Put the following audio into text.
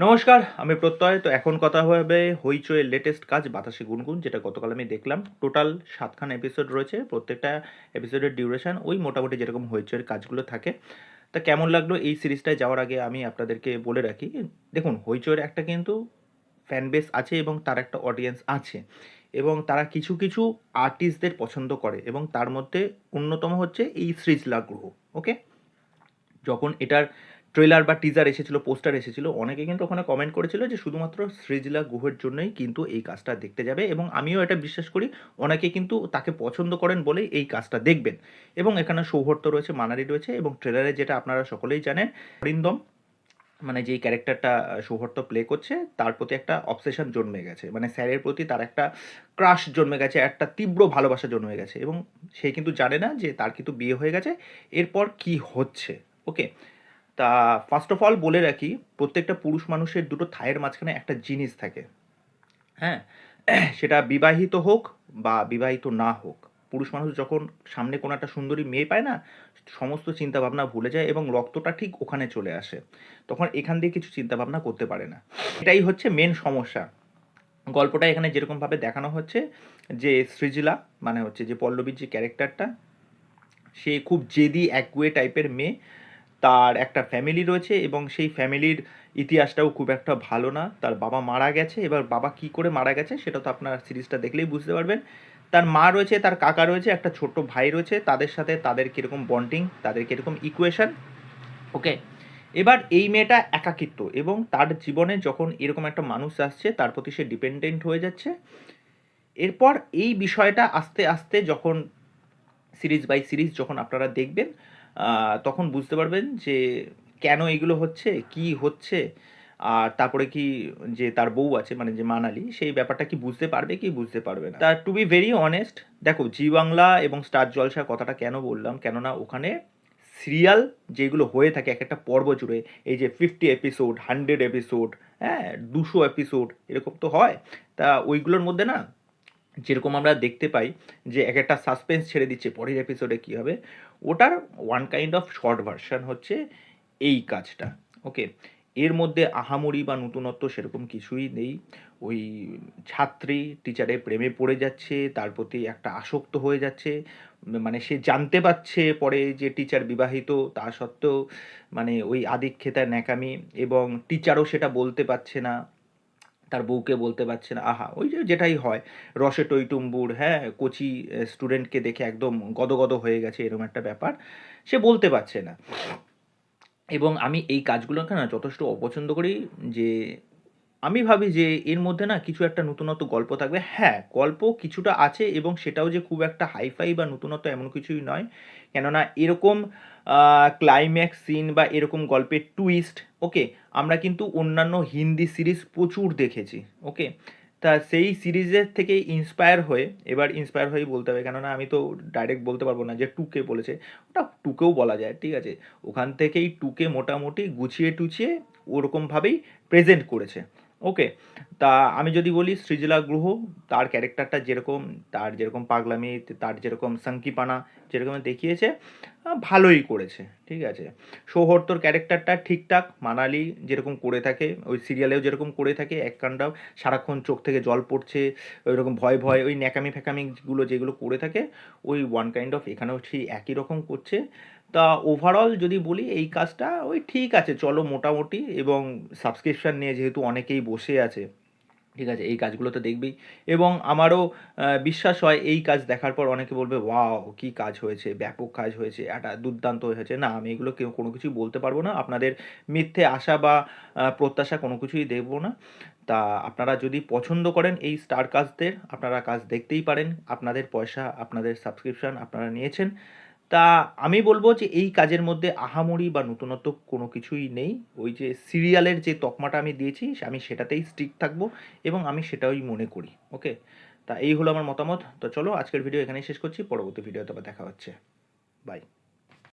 নমস্কার, আমি প্রত্যয়। তো এখন কথা হবে হইচইয়ের লেটেস্ট কাজ, বাতাসে গুনগুন, যেটা গতকাল আমি দেখলাম। টোটাল সাতখান এপিসোড রয়েছে, প্রত্যেকটা এপিসোডের ডিউরেশন ওই মোটামুটি যেরকম হইচইয়ের কাজগুলো থাকে। তা কেমন লাগল এই সিরিজটায় যাওয়ার আগে আমি আপনাদেরকে বলে রাখি, দেখুন, হইচইয়ের একটা কিন্তু ফ্যান বেস আছে এবং তার একটা অডিয়েন্স আছে। এবং তারা কিছু কিছু আর্টিস্টদের পছন্দ করে এবং তার মধ্যে অন্যতম হচ্ছে এই সৃজলা গ্রহ ওকে যখন এটার ট্রেলার বা টিজার এসেছিল পোস্টার এসেছিল, অনেকে কিন্তু ওখানে কমেন্ট করেছিল যে শুধুমাত্র সৃজলা গুহের জন্যই কিন্তু এই কাজটা দেখতে যাবে এবং আমিও এটা বিশ্বাস করি, অনেকে কিন্তু তাকে পছন্দ করেন বলেই এই কাজটা দেখবেন। এবং এখানে সৌহর্ত রয়েছে মানারি রয়েছে এবং ট্রেলারে যেটা আপনারা সকলেই জানেন, অরিন্দম মানে যেই ক্যারেক্টারটা সৌহর্ত প্লে করছে, তার প্রতি একটা অবসেশন জন্মে গেছে। মানে স্যারের প্রতি তার একটা ক্রাশ জন্মে গেছে, একটা তীব্র ভালোবাসা জন্মে গেছে এবং সে কিন্তু জানে না যে তার কিন্তু বিয়ে হয়ে গেছে, এরপর কি হচ্ছে ওকে তা ফার্স্ট অফ অল বলে রাখি, প্রত্যেকটা পুরুষ মানুষের দুটো থায়ের মাঝখানে একটা জিনিস থাকে। হ্যাঁ? সেটা বিবাহিত হোক বা বিবাহিত না হোক। পুরুষ মানুষ যখন সামনে কোনো একটা সুন্দরী মেয়ে পায় না, সমস্ত চিন্তাভাবনা ভুলে যায় এবং রক্তটা ঠিক ওখানে চলে আসে। তখন এখান দিয়ে কিছু চিন্তাভাবনা করতে পারে না। এটাই হচ্ছে মেন সমস্যা। গল্পটা এখানে যেরকমভাবে দেখানো হচ্ছে, যে সৃজিলা মানে হচ্ছে যে পল্লবীর যে ক্যারেক্টারটা সে খুব জেদি অ্যাকুয়ে টাইপের মেয়ে। তার একটা ফ্যামিলি রয়েছে এবং সেই ফ্যামিলির ইতিহাসটাও খুব একটা ভালো না। তার বাবা মারা গেছে, এবার বাবা কি করে মারা গেছে সেটা তো আপনার সিরিজটা দেখলেই বুঝতে পারবেন। তার মা রয়েছে, তার কাকা রয়েছে, একটা ছোট্ট ভাই রয়েছে, তাদের সাথে তাদের কীরকম বন্ডিং তাদের কীরকম ইকুয়েশন ওকে এবার এই মেয়েটা একাকিত্ব এবং তার জীবনে যখন এরকম একটা মানুষ আসছে, তার প্রতি সে ডিপেন্ডেন্ট হয়ে যাচ্ছে। এরপর এই বিষয়টা আস্তে আস্তে যখন সিরিজ বাই সিরিজ যখন আপনারা দেখবেন তখন বুঝতে পারবেন যে কেন এগুলো হচ্ছে, কি হচ্ছে, আর তারপরে কি যে তার বউ আছে মানে যে মানালি, সেই ব্যাপারটা কি বুঝতে পারবে, কি বুঝতে পারবে না। তা টু বি ভেরি অনেস্ট দেখো জি বাংলা এবং স্টার জলসা কথাটা কেন বললাম, কেননা ওখানে সিরিয়াল যেগুলো হয়ে থাকে এক একটা পর্ব জুড়ে, এই যে ফিফটি এপিসোড হান্ড্রেড এপিসোড হ্যাঁ দুশো এপিসোড এরকম তো হয়। তা ওইগুলোর মধ্যে না যেরকম আমরা দেখতে পাই যে এক একটা সাসপেন্স ছেড়ে দিচ্ছে পরের এপিসোডে কী হবে? ওটার one kind of short version হচ্ছে এই কাজটা ওকে এর মধ্যে আহামরি বা নতুনত্ব সেরকম কিছুই নেই। ওই ছাত্রী টিচারের প্রেমে পড়ে যাচ্ছে, তার প্রতি একটা আসক্ত হয়ে যাচ্ছে। মানে সে জানতে পারছে পরে যে টিচার বিবাহিত, তা সত্ত্বেও মানে ওই আদিক্ষেতার ন্যাকামি এবং টিচারও সেটা বলতে পারছে না। তার বউকে বলতে পারছে না, আহা, ওই যে যেটাই হয়, রসে টইটুম্বুর হ্যাঁ কোচি স্টুডেন্টকে দেখে একদম গদগদ হয়ে গেছে এরকম একটা ব্যাপার, সে বলতে পারছে না। এবং আমি এই কাজগুলোকে না যথেষ্ট অপছন্দ করি যে, আমি ভাবি যে এর মধ্যে না কিছু একটা নতুনত্ব গল্প থাকবে। হ্যাঁ গল্প কিছুটা আছে এবং সেটাও যে খুব একটা হাইফাই বা নতুনত্ব এমন কিছুই নয়। কেননা এরকম ক্লাইম্যাক্স সিন বা এরকম গল্পের টুইস্ট ওকে আমরা কিন্তু অন্যান্য হিন্দি সিরিজ প্রচুর দেখেছি ওকে তা সেই সিরিজের থেকে ইন্সপায়ার হয়ে, এবার ইন্সপায়ার হয়েই বলতে হবে, কেননা আমি তো ডাইরেক্ট বলতে পারব না যে টুকে বলেছে, ওটা টুকেও বলা যায়, ঠিক আছে? ওখান থেকেই টুকে মোটামুটি গুছিয়ে টুছিয়ে ওরকমভাবেই প্রেজেন্ট করেছে। ওকে তা আমি যদি বলি সৃজলা গ্রহ, তার ক্যারেক্টারটা যেরকম, তার যেরকম পাগলামি, তার যেরকম সাঙ্কিপানা যেরকম দেখিয়েছে ভালোই করেছে, ঠিক আছে। সৌহর্তর ক্যারেক্টারটা ঠিকঠাক, মানালি যেরকম করে থাকে, ওই সিরিয়ালেও যেরকম করে থাকে, এক কাণ্ডাও সারাক্ষণ চোখ থেকে জল পড়ছে ওই রকম ভয় ভয়, ওই ন্যাকামি ফ্যাকামিগুলো যেগুলো করে থাকে, ওই ওয়ান কাইন্ড অফ এখানেও সেই একই রকম করছে। তা ওভারঅল যদি বলি, এই কাজটা ওই ঠিক আছে, চলো মোটামুটি এবং সাবস্ক্রিপশান নিয়ে যেহেতু অনেকেই বসে আছে, ঠিক আছে, এই কাজগুলো তো দেখবেই এবং আমারও বিশ্বাস হয় এই কাজ দেখার পর অনেকে বলবে, ওয়াও, কি কাজ হয়েছে, ব্যাপক কাজ হয়েছে, একটা দুর্দান্ত হয়েছে। না, আমি এগুলো কেউ কোনো কিছুই বলতে পারব না, আপনাদের মিথ্যে আশা বা প্রত্যাশা কোনো কিছুই দেখব না। তা আপনারা যদি পছন্দ করেন এই স্টার কাজদের, আপনারা কাজ দেখতেই পারেন, আপনাদের পয়সা, আপনাদের সাবস্ক্রিপশন আপনারা নিয়েছেন। তা আমি বলব যে এই কাজের মধ্যে আহামরি বা নতুনত্ব কোনো কিছুই নেই। ওই যে সিরিয়ালের যে তকমাটা আমি দিয়েছি, আমি সেটাতেই স্টিক থাকব এবং আমি সেটাই মনে করি ওকে তা এই হলো আমার মতামত। তো চলো, আজকের ভিডিও এখানেই শেষ করছি। পরবর্তী ভিডিওতে আবার দেখা হচ্ছে। বাই